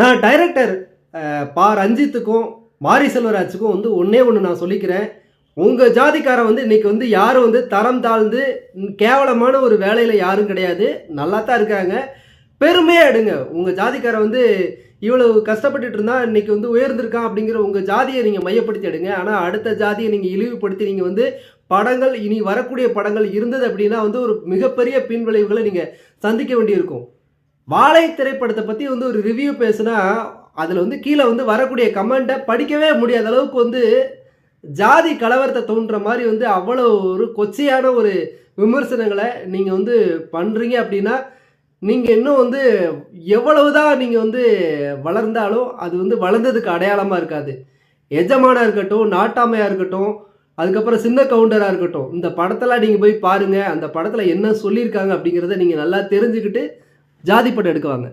நான் டைரக்டர் பா ரஞ்சித்துக்கும் மாரி செல்வராஜுக்கும் வந்து ஒன்றே ஒன்று நான் சொல்லிக்கிறேன். உங்கள் ஜாதிக்காரன் வந்து இன்றைக்கி வந்து யாரும் வந்து தரம் தாழ்ந்து கேவலமான ஒரு வேலையில் யாரும் கிடையாது. நல்லா தான் இருக்காங்க. பெருமையாக எடுங்க. உங்கள் ஜாதிக்காரன் வந்து இவ்வளவு கஷ்டப்பட்டுட்டு இருந்தால் இன்றைக்கி வந்து உயர்ந்திருக்கான் அப்படிங்கிற உங்கள் ஜாதியை நீங்கள் மையப்படுத்தி எடுங்க. ஆனால் அடுத்த ஜாதியை நீங்கள் இழிவுபடுத்தி நீங்கள் வந்து படங்கள் இனி வரக்கூடிய படங்கள் இருந்தது அப்படின்னா வந்து ஒரு மிகப்பெரிய பின்விளைவுகளை நீங்கள் சந்திக்க வேண்டியிருக்கும். வாழை திரைப்படத்தை பற்றி வந்து ஒரு ரிவ்யூ பேசுனா அதில் வந்து கீழே வந்து வரக்கூடிய கமெண்ட்டை படிக்கவே முடியாத அளவுக்கு வந்து ஜாதி கலவரத்தை தோன்ற மாதிரி வந்து அவ்வளோ ஒரு கொச்சையான ஒரு விமர்சனங்களை நீங்கள் வந்து பண்ணுறீங்க அப்படின்னா நீங்கள் இன்னும் வந்து எவ்வளவுதான் நீங்கள் வந்து வளர்ந்தாலும் அது வந்து வளர்ந்ததுக்கு அடையாளமாக இருக்காது. எஜமானாக இருக்கட்டும் நாட்டாமையாக இருக்கட்டும் அதுக்கப்புறம் சின்ன கவுண்டராக இருக்கட்டும் இந்த படத்தெல்லாம் நீங்கள் போய் பாருங்கள் அந்த படத்தில் என்ன சொல்லியிருக்காங்க அப்படிங்கிறத நீங்கள் நல்லா தெரிஞ்சுக்கிட்டு ஜாதி படம் எடுக்குவாங்க